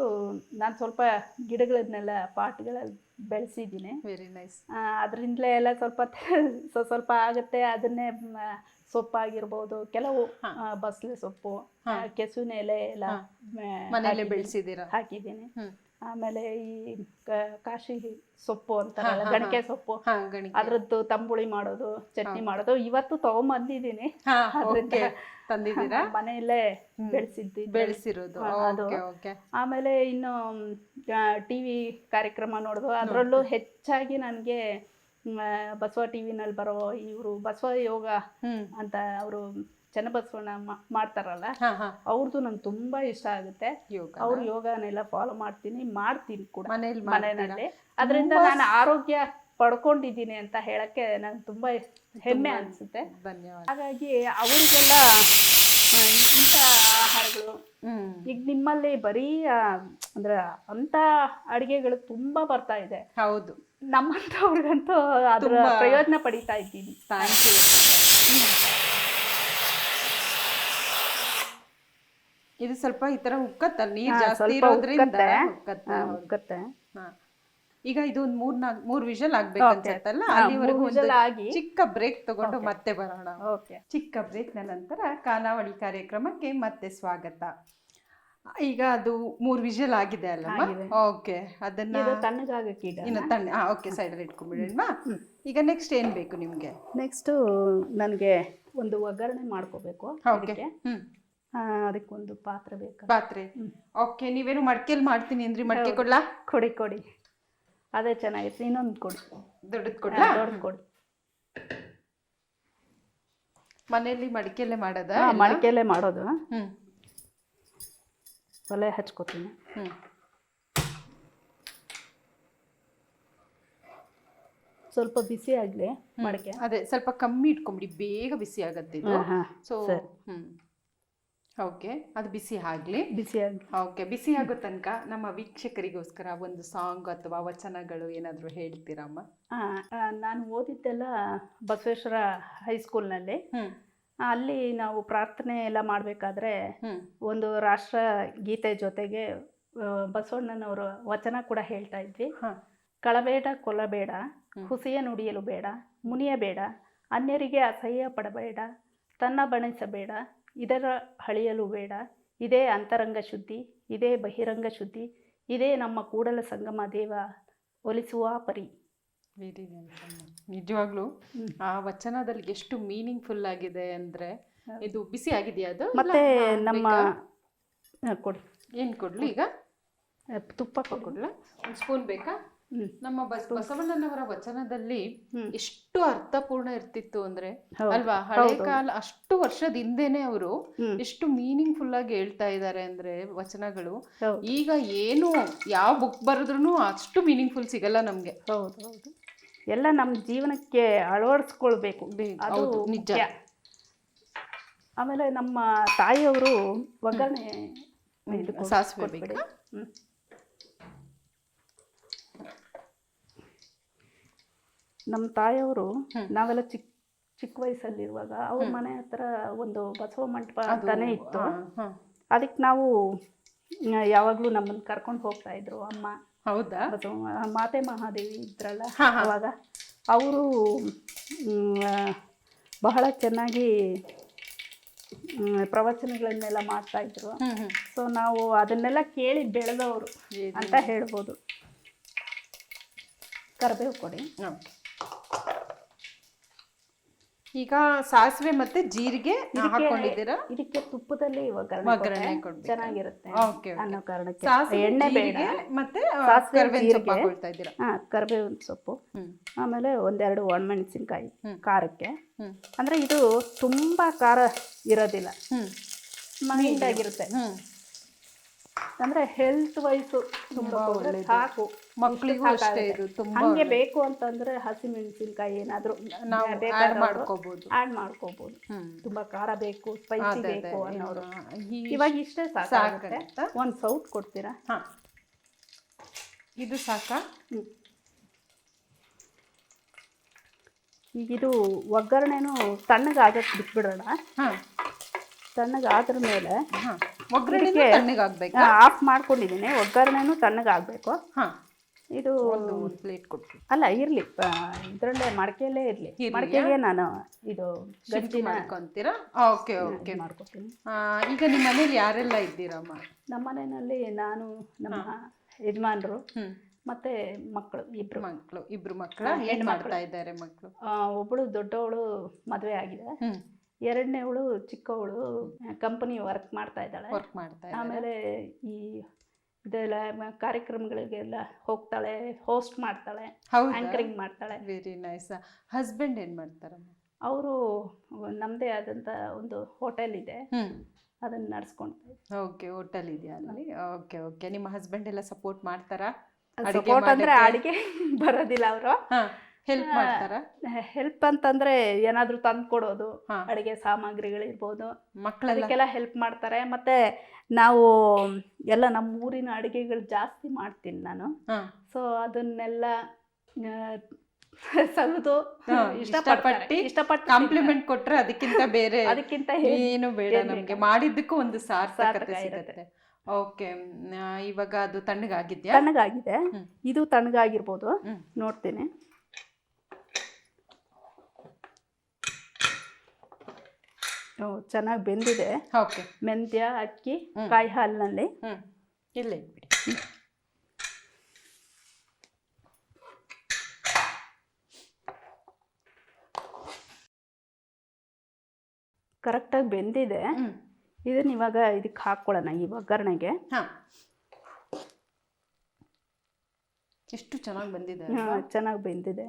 ನಾನು ಸ್ವಲ್ಪ ಗಿಡಗಳನ್ನೆಲ್ಲ ಪಾಟ್ಗಳಲ್ಲಿ ಬೆಳೆಸಿದ್ದೀನಿ. ವೆರಿ ನೈಸ್ ಅದರಿಂದಲೇ ಎಲ್ಲ ಸ್ವಲ್ಪ ಸ್ವಲ್ಪ ಆಗುತ್ತೆ. ಅದನ್ನೇ ಸೊಪ್ಪಾಗಿರ್ಬೋದು ಕೆಲವು ಬಸ್ಲೆ ಸೊಪ್ಪು ಕೆಸುನ ಕೆಸುವಿನ ಎಲೆ ಎಲ್ಲ ಮನೆಯಲ್ಲಿ. ಬೆಳೆಸಿದ್ದೀರಾ? ಹಾಕಿದ್ದೀನಿ. ಆಮೇಲೆ ಈ ಕಾಶಿ ಸೊಪ್ಪು ಅಂತಾರಲ್ಲ ಗಣಿಕೆ ಸೊಪ್ಪು. ಅದ್ರದ್ದು ತಂಬುಳಿ ಮಾಡೋದು ಚಟ್ನಿ ಮಾಡೋದು ಇವತ್ತು ತಗೊಂಬಂದಿದ್ದೀನಿ. ಮನೆಯಲ್ಲೇ. ಬೆಳೆಸಿದ್ದಿ ಬೆಳೆಸಿರೋದು. ಅದು. ಆಮೇಲೆ ಇನ್ನು ಟಿ ವಿ ಕಾರ್ಯಕ್ರಮ ನೋಡೋದು ಅದರಲ್ಲೂ ಹೆಚ್ಚಾಗಿ ನನಗೆ ಬಸವ ಟಿ ವಿನಲ್ಲಿ ಬರೋ ಇವರು ಬಸವ ಯೋಗ ಅಂತ ಅವರು ಚನ್ನಬಸವಣ್ಣ ಮಾಡ್ತಾರಲ್ಲ ಅವ್ರದ್ದು ನಂಗೆ ತುಂಬ ಇಷ್ಟ ಆಗುತ್ತೆ. ಯೋಗ ಅವ್ರ ಯೋಗನೆಲ್ಲ ಫಾಲೋ ಮಾಡ್ತೀನಿ ಮಾಡ್ತೀನಿ ಕೂಡ ಮನೆಯಲ್ಲಿ. ಅದರಿಂದ ನಾನು ಆರೋಗ್ಯ ಪಡ್ಕೊಂಡಿದ್ದೀನಿ ಅಂತ ಹೇಳಕ್ಕೆ ನಂಗೆ ತುಂಬ ಹೆಮ್ಮೆ ಅನಿಸುತ್ತೆ. ಹಾಗಾಗಿ ಅವರಿಗೆಲ್ಲ ಇಂಥ ಆಹಾರಗಳು. ಈಗ ನಿಮ್ಮಲ್ಲಿ ಬರೀ ಅಂದ್ರೆ ಅಂತ ಅಡಿಗೆಗಳು ತುಂಬಾ ಬರ್ತಾ ಇದೆ. ಹೌದು. ನಮ್ಮಂಥವ್ರಿಗಂತೂ ಅದರ ತುಂಬಾ- ಪ್ರಯೋಜನ ಪಡಿತಾ ಇದ್ದೀನಿ ಥ್ಯಾಂಕ್ ಯು ಇದು ಸ್ವಲ್ಪ ಈ ತರ ಉಕ್ಕತ್ತ ನೀರ್ ಹಾ, ಜಾಸ್ತಿ ಸ್ವಲ್ಪ ಇರೋದ್ರಿಂದ ಉಕ್ಕತ್ತೆ. ಉಕ್ಕತ್ತ ಹಾ, ಉಕ್ಕತ್ತೆ. ಹಾ. ಈಗ ಇದು ಒಂದ್ ಮೂರ್ ನಾಲ್ಕು ಮೂರ್ ವಿಷಲ್ ಆಗ್ಬೇಕು Okay. ಅನ್ಸತ್ತಲ್ಲ ಹಾ, ಅಲ್ಲಿವರೆಗೂ ಮೂರು ಒಂದು whistle ಆಗಿ ಚಿಕ್ಕ ಬ್ರೇಕ್ ತಗೊಂಡು ಮತ್ತೆ ಬರೋಣ ಓಕೆ ಚಿಕ್ಕ ಬ್ರೇಕ್ನ ನಂತರ ಕಾನಾವಳಿ ಕಾರ್ಯಕ್ರಮಕ್ಕೆ ಮತ್ತೆ ಸ್ವಾಗತ ಈಗ ಅದು ಮೂರು ವಿಷಲ್ ಆಗಿದೆ ಅಲ್ಲಮ್ಮ? ಆಗಿದೆ. ಓಕೆ ಅದನ್ನ ಇದು ತಣ್ಣಗಾಗಕ್ಕೆ ಇಡ ಇನ್ನು ತಣ್ಣ ಹಾ ಓಕೆ ಸೈಡಲ್ಲಿ ಅಲ್ವಾ ಈಗ ನೆಕ್ಸ್ಟ್ ಏನ್ ಬೇಕು ನಿಮ್ಗೆ? ನೆಕ್ಸ್ಟು ನನಗೆ ಒಂದು ಒಗ್ಗರಣೆ ಮಾಡ್ಕೋಬೇಕು ಓಕೆ ಅದಕ್ಕೆ. ಹ್ಮ್. ಆ, ಅದಕ್ಕೊಂದು ಪಾತ್ರೆ ಬೇಕು. ಪಾತ್ರೆ. ಓಕೆ ನೀವೇನು ಮಡ್ಕೆಲ್ ಮಾಡ್ತೀನಿ ಅಂದ್ರಿ ಮಡಕೆ ಕೊಡ್ಲಾ? ಕೊಡಿ ಕೊಡಿ. ಅದೇ ಚೆನ್ನಾಗಿತ್ತು. ಇನ್ನೊಂದು ಕೊಡಿ. ದೊಡ್ಡದ್ ಕೊಡ್ಲಾ? ದೊಡ್ಡದು ಕೊಡಿ. ಮನೆಯಲ್ಲಿ ಮಡಿಕೆಲ್ಲೇ ಮಾಡೋದಾ ಹಾ? ಮಾಡೋದು. ಹ್ಮ್. ಒಲೆ ಹಚ್ಕೋತೀನಿ. ಸ್ವಲ್ಪ ಬಿಸಿ ಆಗಲಿ ಮಡಕೆ. ಅದೇ ಸ್ವಲ್ಪ ಕಮ್ಮಿ ಇಟ್ಕೊಂಬಿಡಿ ಬೇಗ ಬಿಸಿ ಆಗತ್ತೆ ಇದು. ಸೊ. ಓಕೆ ಅದು ಬಿಸಿ ಆಗಲಿ. ಬಿಸಿ ಆಗಲಿ. ಓಕೆ ಬಿಸಿ ಆಗೋ ತನಕ ನಮ್ಮ ವೀಕ್ಷಕರಿಗೋಸ್ಕರ ಒಂದು ಸಾಂಗ್ ಅಥವಾ ವಚನಗಳು ಏನಾದರೂ ಹೇಳ್ತೀರಮ್ಮ ನಾನು ಓದಿದ್ದೆಲ್ಲ ಬಸವೇಶ್ವರ ಹೈಸ್ಕೂಲ್ನಲ್ಲಿ. ಅಲ್ಲಿ ನಾವು ಪ್ರಾರ್ಥನೆ ಎಲ್ಲ ಮಾಡಬೇಕಾದ್ರೆ ಒಂದು ರಾಷ್ಟ್ರ ಗೀತೆ ಜೊತೆಗೆ ಬಸವಣ್ಣನವರು ವಚನ ಕೂಡ ಹೇಳ್ತಾ ಇದ್ವಿ. ಕಳಬೇಡ ಕೊಲಬೇಡ. ಹುಸಿಯ ನುಡಿಯಲು ಬೇಡ ಮುನಿಯಬೇಡ ಅನ್ಯರಿಗೆ ಅಸಹ್ಯ ಪಡಬೇಡ ತನ್ನ ಬಣಿಸಬೇಡ ಇದರ ಹಳಿಯಲು ಬೇಡ ಇದೇ ಅಂತರಂಗ ಶುದ್ಧಿ ಇದೇ ಬಹಿರಂಗ ಶುದ್ಧಿ ಇದೇ ನಮ್ಮ ಕೂಡಲ ಸಂಗಮ ದೇವ ಒಲಿಸುವ ಪರಿ. ನಿಜವಾಗ್ಲೂ ಆ ವಚನದಲ್ಲಿ ಎಷ್ಟು ಮೀನಿಂಗ್ಫುಲ್ ಆಗಿದೆ ಅಂದ್ರೆ ಇದು ಬಿಸಿ ಆಗಿದೆಯಾ ಅದು? ಮತ್ತೆ ನಮ್ಮ ಕೊಡಿ. ಏನ್ ಕೊಡ್ಲಿ ಈಗ? ತುಪ್ಪ ಕೊಡ್ಲಾ? ಒಂದು ಸ್ಪೂನ್ ಬೇಕಾ? ನಮ್ಮ ಬಸ್ ಬಸವಣ್ಣನವರ ವಚನದಲ್ಲಿ ಎಷ್ಟು ಅರ್ಥಪೂರ್ಣ ಇರ್ತಿತ್ತು ಅಂದ್ರೆ ಅಲ್ವಾ? ಹಳೆ ಕಾಲ ಅಷ್ಟು ವರ್ಷದ ಹಿಂದೆನೆ ಅವರು ಎಷ್ಟು ಮೀನಿಂಗ್ ಫುಲ್ ಆಗಿ ಹೇಳ್ತಾ ಇದ್ದಾರೆ ಅಂದ್ರೆ ವಚನಗಳು. ಈಗ ಏನು ಯಾವ ಬುಕ್ ಬರೆದ್ರು ಅಷ್ಟು ಮೀನಿಂಗ್ ಫುಲ್ ಸಿಗಲ್ಲ ನಮ್ಗೆ. ಹೌದು ಹೌದು. ಎಲ್ಲ ನಮ್ಮ ಜೀವನಕ್ಕೆ ಅಳವಡಿಸ್ಕೊಳ್ಬೇಕು. ಅದು ನಿಜ. ಆಮೇಲೆ ನಮ್ಮ ತಾಯಿಯವರು ಒಗ್ಗರಣೆ ಸಾಸಿವೆ ಕೊಟ್ಬಿಡಿ. ನಮ್ಮ ತಾಯಿಯವರು. ನಾವೆಲ್ಲ ಚಿಕ್ಕ ಚಿಕ್ಕ ವಯಸ್ಸಲ್ಲಿರುವಾಗ ಅವ್ರ ಮನೆ ಹತ್ರ ಒಂದು ಬಸವ ಮಂಟಪ ಅಂತಾನೆ ಇತ್ತು. ಅದಕ್ಕೆ ನಾವು ಯಾವಾಗಲೂ ನಮ್ಮನ್ನು ಕರ್ಕೊಂಡು ಹೋಗ್ತಾ ಇದ್ರು ಅಮ್ಮ. ಹೌದಾ? ಬಸವ ಮಾತೆ ಮಹಾದೇವಿ ಇದ್ರಲ್ಲ. ಅವಾಗ ಅವರು ಬಹಳ ಚೆನ್ನಾಗಿ ಪ್ರವಚನಗಳನ್ನೆಲ್ಲ ಮಾಡ್ತಾ ಇದ್ರು. ಸೊ ನಾವು ಅದನ್ನೆಲ್ಲ ಕೇಳಿ ಬೆಳೆದವರು ಅಂತ ಹೇಳ್ಬೋದು. ಕರಿಬೇವು ಕೊಡಿ. ಈಗ ಸಾಸಿವೆ ಮತ್ತೆ ಜೀರಿಗೆ ಹಾಕೊಂಡಿದ್ದೀರಾ? ಇದಕ್ಕೆ ತುಪ್ಪದಲ್ಲಿ ಒಗ್ಗರಣೆ ಚೆನ್ನಾಗಿರುತ್ತೆ. ಅನ್ನೋ ಕಾರಣಕ್ಕೆ. ಎಣ್ಣೆ ಬೇಡ. ಮತ್ತೆ ಕರ್ಬೇವಿನ ಸೊಪ್ಪು ಜೀರಿಗೆ. ಇದ್ದೀರಾ? ಹಾಂ ಕರಿಬೇವಿನ ಸೊಪ್ಪು. ಆಮೇಲೆ ಒಂದೆರಡು ಒಣಮೆಣಸಿನ್ಕಾಯಿ. ಖಾರಕ್ಕೆ. ಅಂದ್ರೆ ಇದು ತುಂಬಾ ಖಾರ ಇರೋದಿಲ್ಲ. ಮೈಂಡ್ ಆಗಿರುತ್ತೆ. ಅಂದರೆ ಹೆಲ್ತ್ ವೈಸ್ ತುಂಬ. ಸಾಕು. ಮಕ್ಕಳಿಗೂ ಅಷ್ಟೇ ಇದು ತುಂಬಾ ಹಂಗೆ ಬೇಕು ಅಂತಂದ್ರೆ ಹಸಿಮೆಣಸಿನ್ಕಾಯಿ ಏನಾದರೂ ನಾವು ಆಡ್ ಮಾಡ್ಕೋಬಹುದು ಆ್ಯಡ್ ಮಾಡ್ಕೋಬಹುದು ತುಂಬಾ ಖಾರ ಬೇಕು ಸ್ಪೈಸಿ. ಬೇಕು ಅನ್ನೋರು. ಇವಾಗ ಇಷ್ಟೇ ಸಾಕಾಗುತ್ತೆ. ಒಂದ್ ಸೌಟ್ ಕೊಡ್ತೀರಾ? ಇದು ಸಾಕಾ? ಈಗ ಇದು ಒಗ್ಗರಣೆನೂ ತಣ್ಣಗಾಗಕ್ಕೆ ಬಿಟ್ಬಿಡೋಣ. ತಣ್ಣಗಾದ್ರ ಮೇಲೆ ಹಾ. ಒಗ್ಗರಣೆ ತಣ್ಣಗಾಗಬೇಕು. ಆಫ್ ಮಾಡ್ಕೊಂಡಿದ್ದೀನಿ. ಒಗ್ಗರಣೆನೂ ತಣ್ಣಗಾಗಬೇಕು. ಹಾ. ಇದು ಒಂದು ಪ್ಲೇಟ್ ಕೊಟ್ಟು ಅಲ್ಲ ಇರಲಿ. ಇದರಲ್ಲೇ ಮಡಕೆಯಲ್ಲೇ ಇರಲಿ? ಮಡಕೆಗೆ ನಾನು ಇದು ಗಟ್ಟಿ ಗಂಜಿನ ಮಾಡ್ಕೊಂತೀರಾ? ಓಕೆ ಓಕೆ ಮಾಡ್ಕೊತೀನಿ ಈಗ ನಿಮ್ಮ ಮನೇಲಿ ಯಾರೆಲ್ಲ ಇದ್ದೀರಮ್ಮ ನಮ್ಮ ಮನೆಯಲ್ಲಿ ನಾನು ನಮ್ಮ ಯಜಮಾನರು ಮತ್ತೆ ಮಕ್ಕಳು ಇಬ್ರು. ಮಕ್ಕಳು ಇಬ್ರು ಮಕ್ಕಳು? ಏನ್ ಮಾಡ್ತಾ ಇದ್ದಾರೆ ಮಕ್ಕಳು? ಒಬ್ಬಳು ದೊಡ್ಡವಳು ಮದುವೆ ಆಗಿದೆ. ಎರಡನೇವಳು ಚಿಕ್ಕವಳು ಕಂಪನಿ ವರ್ಕ್ ಮಾಡ್ತಾ ಇದ್ದಾಳೆ. ವರ್ಕ್ ಮಾಡ್ತಾ ಆಮೇಲೆ ಈ ಇದೆಲ್ಲ ಕಾರ್ಯಕ್ರಮಗಳಿಗೆಲ್ಲ ಹೋಗ್ತಾಳೆ ಹೋಸ್ಟ್ ಮಾಡ್ತಾಳೆ ಆಂಕರಿಂಗ್ ಮಾಡ್ತಾಳೆ. ವೆರಿ ನೈಸ್ ಹಸ್ಬೆಂಡ್ ಏನ್ ಮಾಡ್ತಾರೆ? ಅವರು ನಮ್ಮದೇ ಆದಂತ ಒಂದು ಹೋಟೆಲ್ ಇದೆ. ಅದನ್ನ ಅದನ್ನು ನಡೆಸ್ಕೊಂಡು ಓಕೆ ಹೋಟೆಲ್ ಇದೆಯಾ ಅಲ್ಲಿ? ಓಕೆ ಓಕೆ ನಿಮ್ಮ ಹಸ್ಬೆಂಡ್ ಎಲ್ಲ ಸಪೋರ್ಟ್ ಮಾಡ್ತಾರಾ? ಅಡ್ಗೆ ಸಪೋರ್ಟ್ ಅಂದರೆ? ಅಡುಗೆ ಬರೋದಿಲ್ಲ ಅವರು. ಹೆಲ್ಪ್ ಮಾಡ್ತಾರಾ? ಹೆಲ್ಪ್ ಅಂತಂದ್ರೆ ಏನಾದ್ರೂ ತಂದು ಕೊಡೋದು ಅಡಿಗೆ ಸಾಮಗ್ರಿಗಳಿರ್ಬೋದು. ಮಕ್ಕಳಿಗೆಲ್ಲ ಹೆಲ್ಪ್ ಮಾಡ್ತಾರೆ. ಮತ್ತೆ ನಾವು ಎಲ್ಲ ನಮ್ಮ ಊರಿನ ಅಡಿಗೆಗಳು ಜಾಸ್ತಿ ಮಾಡ್ತೀನಿ ನಾನು. ಸೊ ಅದನ್ನೆಲ್ಲ ಸವಿದು ಇಷ್ಟಪಟ್ಟು ಇಷ್ಟಪಟ್ಟು ಕಾಂಪ್ಲಿಮೆಂಟ್ ಕೊಟ್ರೆ ಅದಕ್ಕಿಂತ ಬೇರೆ ಅದಕ್ಕಿಂತ ಏನು ಬೇಡ ನಮಗೆ. ಮಾಡಿದ್ದಕ್ಕೂ ಒಂದು ಸಾರ್ಥಕತೆ. ಸಿಗುತ್ತೆ. ಓಕೆ ಇವಾಗ ಅದು ತಣ್ಣಗಾಗಿದ್ಯಾ? ತಣ್ಣಗಾಗಿದೆ. ಇದು ತಣ್ಣಗಾಗಿರ್ಬೋದು. ನೋಡ್ತೀನಿ. ಚೆನ್ನಾಗಿ ಬೆಂದಿದೆ. ಓಕೆ. ಮೆಂತ್ಯ ಅಕ್ಕಿ ಕಾಯಿ ಹಾಲಿನಲ್ಲಿ ಹ್ಮ್. ಇಲ್ಲೇ ಇಟ್ಬಿಡಿ. ಕರೆಕ್ಟಾಗಿ ಬೆಂದಿದೆ. ಇದನ್ನ ಇವಾಗ ಇದಕ್ಕೆ ಹಾಕ್ಕೊಳ್ಳೋಣ ಈ ಒಗ್ಗರಣೆಗೆ. ಹಾ. ಎಷ್ಟು ಚೆನ್ನಾಗಿ ಬಂದಿದೆ ಚೆನ್ನಾಗಿ ಬೆಂದಿದೆ.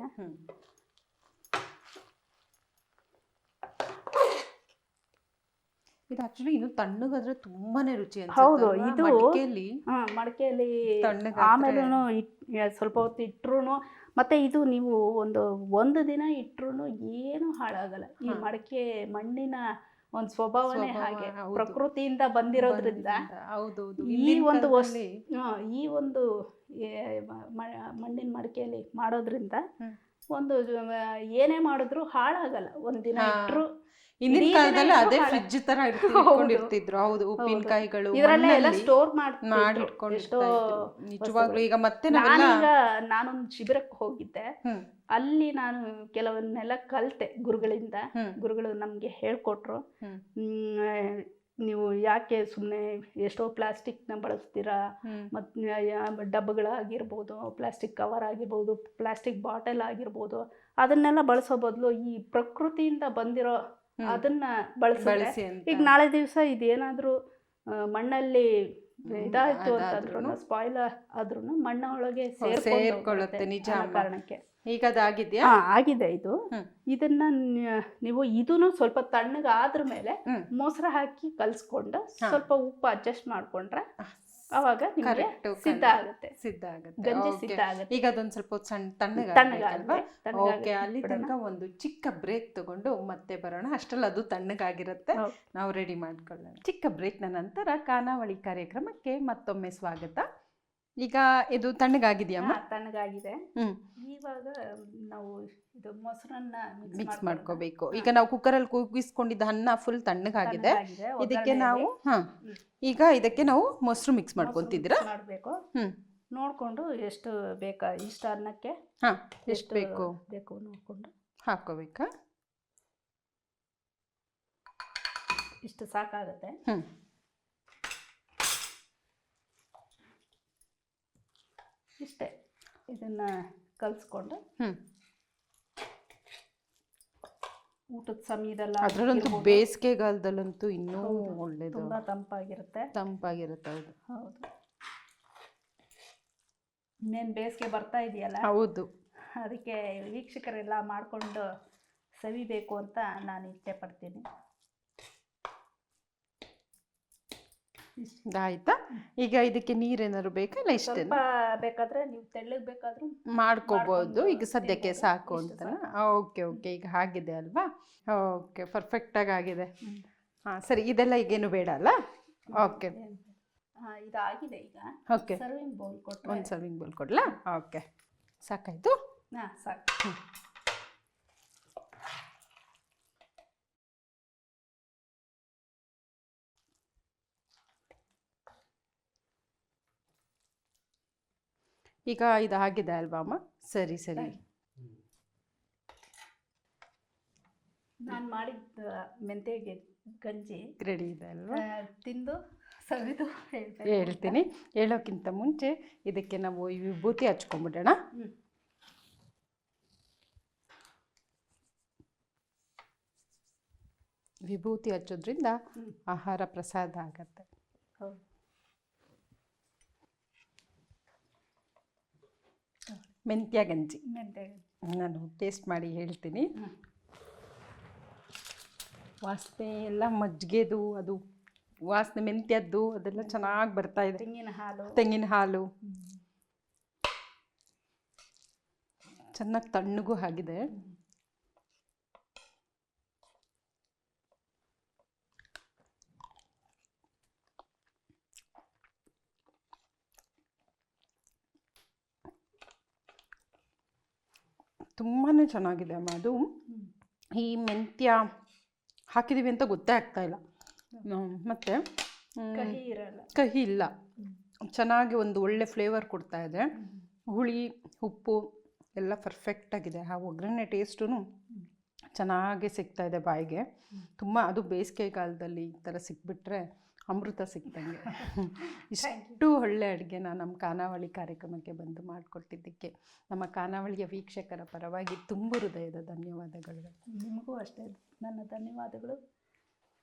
ಇದು ಆಕ್ಚುಲಿ ಇನ್ನು ತಣ್ಣಗಾದ್ರೆ ತುಂಬಾನೇ ರುಚಿ ಹೌದು, ಇದು- ಮಡಿಕೆಯಲ್ಲಿ ಮಡಿಕೆಯಲ್ಲಿ ತಣ್ಣಗಾದ್ರೆ- ಸ್ವಲ್ಪ ಹೊತ್ತು ಇಟ್ಟರು ಮತ್ತೆ ಇದು ನೀವು ಒಂದು ಒಂದು ದಿನ ಇಟ್ಟರು ಏನು ಹಾಳಾಗಲ್ಲ. ಈ. ಮಡಿಕೆ ಮಣ್ಣಿನ ಒಂದು ಸ್ವಭಾವನೇ ಹಾಗೆ ಪ್ರಕೃತಿಯಿಂದ ಬಂದಿರೋದ್ರಿಂದ ಹೌದು ಈ ಒಂದು ವಸ್- ಹಾ, ಈ ಒಂದು ಮಣ್ಣಿನ ಮಡಿಕೆಯಲ್ಲಿ ಮಾಡೋದ್ರಿಂದ ಒಂದು ಏನೇ ಮಾಡಿದ್ರು ಹಾಳಾಗಲ್ಲ. ಒಂದಿನ ದಿನ ಇಟ್ಟರು ಹಿಂದಿನ ಕಾಲದಲ್ಲಿ ಅದೇ ಫ್ರಿಜ್ ಫ್ರಿಡ್ಜ್ ತರ [LAUGHS] ಇಟ್ಕೊಂಡಿರ್ತಿದ್ರು. ಹೌದು. ಉಪ್ಪಿನಕಾಯಿಗಳು ಇದರಲ್ಲೇ ಎಲ್ಲ ಸ್ಟೋರ್ ಮಾಡಿ ನಿಜವಾಗ್ಲೂ ಈಗ ಮತ್ತೆ ನಾನೀಗ ನಾನೊಂದು ಶಿಬಿರಕ್ಕೆ ಹೋಗಿದ್ದೆ. ಅಲ್ಲಿ ನಾನು ಕೆಲವನ್ನೆಲ್ಲ ಕಲ್ತೆ ಗುರುಗಳಿಂದ. ಗುರುಗಳು ನಮಗೆ ಹೇಳ್ಕೊಟ್ರು. ನೀವು ಯಾಕೆ ಸುಮ್ಮನೆ ಎಷ್ಟೋ ಪ್ಲಾಸ್ಟಿಕ್ನ ಬಳಸ್ತೀರಾ? ಮತ್ತು ಡಬ್ಬಗಳಾಗಿರ್ಬೋದು ಪ್ಲಾಸ್ಟಿಕ್ ಕವರ್ ಆಗಿರ್ಬೋದು ಪ್ಲಾಸ್ಟಿಕ್ ಬಾಟಲ್ ಆಗಿರ್ಬೋದು ಅದನ್ನೆಲ್ಲ ಬಳಸೋ ಬದಲು ಈ ಪ್ರಕೃತಿಯಿಂದ ಬಂದಿರೋ. ಅದನ್ನ ಬಳಸಿ ಈಗ ನಾಳೆ ದಿವಸ ಇದೇನಾದ್ರೂ ಮಣ್ಣಲ್ಲಿ ಇದಾಯ್ತು ಅಂತಂದ್ರು ಸ್ಪಾಯ್ಲ್ ಆದ್ರೂ ಮಣ್ಣ ಒಳಗೆ ಸೇರ್ಕೊಳ್ಳುತ್ತೆ, ನಿಜ ಕಾರಣಕ್ಕೆ. ಈಗ ಅದಾಗಿದ್ಯಾ? ಆಗಿದೆ ಇದು. ಇದನ್ನ ನೀವು ಇದನ್ನು ಸ್ವಲ್ಪ ತಣ್ಣಗಾದ್ರ ಮೇಲೆ ಮೊಸರು ಹಾಕಿ ಕಲ್ಸ್ಕೊಂಡು ಸ್ವಲ್ಪ ಉಪ್ಪು ಅಡ್ಜಸ್ಟ್ ಮಾಡ್ಕೊಂಡ್ರೆ ಅವಾಗ ನಿಮಗೆ ಸಿದ್ಧ ಆಗುತ್ತೆ. ಸಿದ್ಧ ಆಗುತ್ತೆ. ಗಂಜಿ ಸಿದ್ಧ ಆಗುತ್ತೆ. ಈಗ ಅದೊಂದು ಸ್ವಲ್ಪ ಸಣ್ಣ ತಣ್ಣಗಾಗುತ್ತೆ ಓಕೆ ಅಲ್ಲಿ ತನಕ ಒಂದು ಚಿಕ್ಕ ಬ್ರೇಕ್ ತಗೊಂಡು ಮತ್ತೆ ಬರೋಣ. ಅಷ್ಟರಲ್ಲಿ ಅದು ತಣ್ಣಗಾಗಿರುತ್ತೆ. ನಾವು ರೆಡಿ ಮಾಡ್ಕೊಳ್ಳೋಣ. ಚಿಕ್ಕ ಬ್ರೇಕ್ನ ನಂತರ ಖಾನಾವಳಿ ಕಾರ್ಯಕ್ರಮಕ್ಕೆ ಮತ್ತೊಮ್ಮೆ ಸ್ವಾಗತ. ಈಗ ಇದು ತಣ್ಣಗಾಗಿದೆಯಮ್ಮ ತಣ್ಣಗಾಗಿದೆ. ಹ್ಮ್. ಇವಾಗ ನಾವು ಇದು ಮೊಸರನ್ನ ಮಿಕ್ಸ್ ಮಾಡ್ಕೋಬೇಕು. ಈಗ ನಾವು ಕುಕ್ಕರ್ ಅಲ್ಲಿ ಕೂಗಿಸ್ಕೊಂಡಿದ್ದ ಅನ್ನ ಫುಲ್ ತಣ್ಣಗಾಗಿದೆ. ಇದಕ್ಕೆ ನಾವು ಹಾ. ಈಗ ಇದಕ್ಕೆ ನಾವು ಮೊಸರು ಮಿಕ್ಸ್ ಮಾಡ್ಕೊಂತಿದ್ದೀರಾ ಮಾಡಬೇಕು. ಹ್ಮ್. ನೋಡ್ಕೊಂಡು ಎಷ್ಟು ಬೇಕಾ ಇಷ್ಟ ಅನ್ನಕ್ಕೆ ಹಾ ಎಷ್ಟು ಬೇಕು? ಬೇಕು ನೋಡ್ಕೊಂಡು. ಹಾಕೋಬೇಕಾ? ಇಷ್ಟು ಸಾಕಾಗುತ್ತೆ. ಇಷ್ಟೇ. ಇದನ್ನ ಕಲಿಸ್ಕೊಂಡು ಊಟದ ಸಮಯದಲ್ಲ ಅದರಲ್ಲಂತೂ ಬೇಸಿಗೆಗಾಲದಲ್ಲಂತೂ ಇನ್ನೂ. ಒಳ್ಳೇದು. ತುಂಬಾ ತಂಪಾಗಿರುತ್ತೆ. ತಂಪಾಗಿರುತ್ತೆ ಹೌದು. ಹೌದು. ಇನ್ನೇನು ಬೇಸಿಗೆ ಬರ್ತಾ ಇದೆಯಲ್ಲ? ಹೌದು. ಅದಕ್ಕೆ ವೀಕ್ಷಕರೆಲ್ಲ ಮಾಡಿಕೊಂಡು ಸವಿಬೇಕು ಅಂತ ನಾನು ಇಚ್ಛೆ ಪಡ್ತೀನಿ ಇಷ್ಟು. ಆಯ್ತಾ? ಈಗ ಇದಕ್ಕೆ ನೀರೇನಾದ್ರು ಬೇಕಾ ಇಲ್ಲ ಇಷ್ಟೇ ಸ್ವಲ್ಪ ಬೇಕಾದ್ರೆ ನೀವು ತೆಳ್ಳಗೆ ಬೇಕಾದ್ರೂ ಮಾಡ್ಕೋಬಹುದು ಈಗ ಸದ್ಯಕ್ಕೆ ಸಾಕು ಅಂತ ಓಕೆ ಓಕೆ. ಈಗ ಆಗಿದೆ ಅಲ್ವಾ? ಓಕೆ ಪರ್ಫೆಕ್ಟಾಗಿ ಆಗಿದೆ. ಹಾ ಸರಿ. ಇದೆಲ್ಲ ಈಗೇನು ಬೇಡ ಅಲ್ಲ? ಓಕೆ. ಇದಾಗಿದೆ ಈಗ. ಓಕೆ. ಸರ್ವಿಂಗ್ ಬೌಲ್ ಕೊಟ್ಟು ಒಂದು ಸರ್ವಿಂಗ್ ಬೋಲ್ ಕೊಡ್ಲಾ? ಓಕೆ. ಸಾಕಾಯ್ತು? ಹಾಂ ಸಾಕು. ಈಗ ಇದು ಆಗಿದೆ ಅಲ್ವಾ ಅಮ್ಮ? ಸರಿ ಸರಿ. ನಾನು ಮಾಡಿದ ಮೆಂತೆಗೆ ಗಂಜಿ ರೆಡಿ ಇದೆ ಅಲ್ವಾ? ತಿಂದು ಸವಿದು ಹೇಳ್ತೇನೆ ಹೇಳೋಕ್ಕಿಂತ ಮುಂಚೆ ಇದಕ್ಕೆ ನಾವು ಈ ವಿಭೂತಿ ಹಚ್ಕೊಂಡ್ಬಿಡೋಣ. ವಿಭೂತಿ ಹಚ್ಚೋದ್ರಿಂದ ಆಹಾರ ಪ್ರಸಾದ ಆಗತ್ತೆ. ಮೆಂತ್ಯ ಗಂಜಿ. ಮೆಂತ್ಯ ನಾನು ಟೇಸ್ಟ್ ಮಾಡಿ ಹೇಳ್ತೀನಿ. ವಾಸನೆ ಎಲ್ಲ ಮಜ್ಜಿಗೆದು ಅದು ವಾಸನೆ ಮೆಂತ್ಯದ್ದು ಅದೆಲ್ಲ ಚೆನ್ನಾಗಿ ಬರ್ತಾ ಇದೆ. ತೆಂಗಿನ ಹಾಲು. ತೆಂಗಿನ ಹಾಲು. ಚೆನ್ನಾಗಿ ತಣ್ಣಗೂ ಆಗಿದೆ. ತುಂಬಾ ಚೆನ್ನಾಗಿದೆ ಅಮ್ಮ ಅದು. ಈ ಮೆಂತ್ಯ ಹಾಕಿದ್ದೀವಿ ಅಂತ ಗೊತ್ತೇ ಆಗ್ತಾ ಇಲ್ಲ. ಮತ್ತೆ ಕಹಿ ಇಲ್ಲ. ಚೆನ್ನಾಗಿ ಒಂದು ಒಳ್ಳೆ ಫ್ಲೇವರ್ ಕೊಡ್ತಾ ಇದೆ. ಹುಳಿ ಉಪ್ಪು ಎಲ್ಲ ಪರ್ಫೆಕ್ಟಾಗಿದೆ ಆ ಒಗ್ಗರಣೆ ಟೇಸ್ಟೂ ಚೆನ್ನಾಗಿ ಸಿಗ್ತಾ ಇದೆ ಬಾಯಿಗೆ. ತುಂಬ ಅದು ಬೇಸಿಗೆ ಕಾಲದಲ್ಲಿ ಈ ಥರ ಸಿಕ್ಬಿಟ್ರೆ ಅಮೃತ ಸಿಕ್ತಂಗೆ [LAUGHS] ಇಷ್ಟು ಒಳ್ಳೆ ಅಡುಗೆನ ನಮ್ಮ ಖಾನಾವಳಿ ಕಾರ್ಯಕ್ರಮಕ್ಕೆ ಬಂದು ಮಾಡಿಕೊಟ್ಟಿದ್ದಕ್ಕೆ ನಮ್ಮ ಖಾನಾವಳಿಯ ವೀಕ್ಷಕರ ಪರವಾಗಿ ತುಂಬ ಹೃದಯದ ಧನ್ಯವಾದಗಳು. ನಿಮಗೂ ಅಷ್ಟೇ. ನನ್ನ ಧನ್ಯವಾದಗಳು.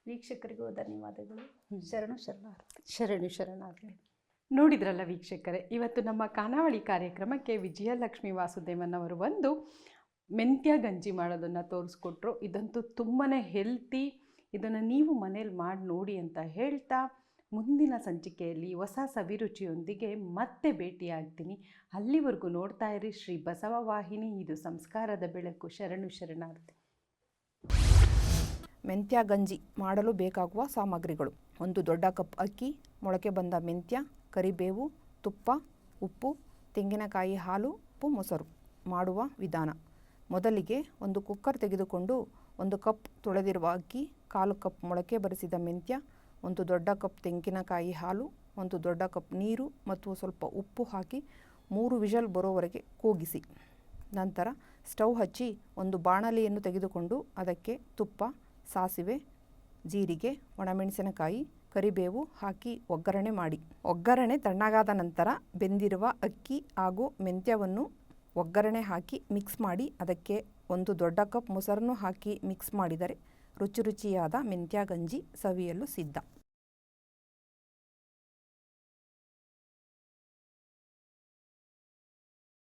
ವೀಕ್ಷಕರಿಗೂ ಧನ್ಯವಾದಗಳು. ಶರಣು ಶರಣಾರ್ಥಿ. ಶರಣು ಶರಣಾರ್ಥಿ. ನೋಡಿದ್ರಲ್ಲ ವೀಕ್ಷಕರೇ ಇವತ್ತು ನಮ್ಮ ಖಾನಾವಳಿ ಕಾರ್ಯಕ್ರಮಕ್ಕೆ ವಿಜಯಲಕ್ಷ್ಮಿ ವಾಸುದೇವನ್ ಅವರು ಬಂದು ಮೆಂತ್ಯ ಗಂಜಿ ಮಾಡೋದನ್ನು ತೋರಿಸ್ಕೊಟ್ರು. ಇದಂತೂ ತುಂಬಾ ಹೆಲ್ತಿ ಇದನ್ನು ನೀವು ಮನೇಲಿ ಮಾಡಿ ನೋಡಿ ಅಂತ ಹೇಳ್ತಾ ಮುಂದಿನ ಸಂಚಿಕೆಯಲ್ಲಿ ಹೊಸ ಸವಿರುಚಿಯೊಂದಿಗೆ ಮತ್ತೆ ಭೇಟಿಯಾಗ್ತೀನಿ. ಅಲ್ಲಿವರೆಗೂ ನೋಡ್ತಾ ಇರಿ ಶ್ರೀ ಬಸವ ವಾಹಿನಿ. ಇದು ಸಂಸ್ಕಾರದ ಬೆಳಕು. ಶರಣು ಶರಣಾರ್ಥಿ. ಮೆಂತ್ಯ, ಗಂಜಿ ಮಾಡಲು ಬೇಕಾಗುವ ಸಾಮಗ್ರಿಗಳು. ಒಂದು ದೊಡ್ಡ ಕಪ್ ಅಕ್ಕಿ, ಮೊಳಕೆ ಬಂದ ಮೆಂತ್ಯ, ಕರಿಬೇವು, ತುಪ್ಪ, ಉಪ್ಪು, ತೆಂಗಿನಕಾಯಿ ಹಾಲು, ಉಪ್ಪು, ಮೊಸರು ಮಾಡುವ ವಿಧಾನ. ಮೊದಲಿಗೆ ಒಂದು ಕುಕ್ಕರ್ ತೆಗೆದುಕೊಂಡು ಒಂದು ಕಪ್ ತೊಳೆದಿರುವ ಅಕ್ಕಿ ಕಾಲು ಕಪ್ ಮೊಳಕೆ ಬರಿಸಿದ ಮೆಂತ್ಯ, ಒಂದು ದೊಡ್ಡ ಕಪ್ ತೆಂಗಿನಕಾಯಿ ಹಾಲು, ಒಂದು ದೊಡ್ಡ ಕಪ್ ನೀರು ಮತ್ತು ಸ್ವಲ್ಪ ಉಪ್ಪು ಹಾಕಿ ಮೂರು ವಿಷಲ್ ಬರೋವರೆಗೆ ಕೂಗಿಸಿ. ನಂತರ ಸ್ಟವ್ ಹಚ್ಚಿ ಒಂದು ಬಾಣಲಿಯನ್ನು ತೆಗೆದುಕೊಂಡು ಅದಕ್ಕೆ ತುಪ್ಪ, ಸಾಸಿವೆ, ಜೀರಿಗೆ, ಒಣಮೆಣಸಿನಕಾಯಿ, ಕರಿಬೇವು ಹಾಕಿ ಒಗ್ಗರಣೆ ಮಾಡಿ. ಒಗ್ಗರಣೆ ತಣ್ಣಗಾದ ನಂತರ ಬೆಂದಿರುವ ಅಕ್ಕಿ ಹಾಗೂ ಮೆಂತ್ಯವನ್ನು ಒಗ್ಗರಣೆ ಹಾಕಿ ಮಿಕ್ಸ್ ಮಾಡಿ, ಅದಕ್ಕೆ ಒಂದು ದೊಡ್ಡ ಕಪ್ ಮೊಸರನ್ನು ಹಾಕಿ ಮಿಕ್ಸ್ ಮಾಡಿದರೆ ರುಚಿ ರುಚಿಯಾದ ಮೆಂತ್ಯ ಗಂಜಿ ಸವಿಯಲು ಸಿದ್ಧ.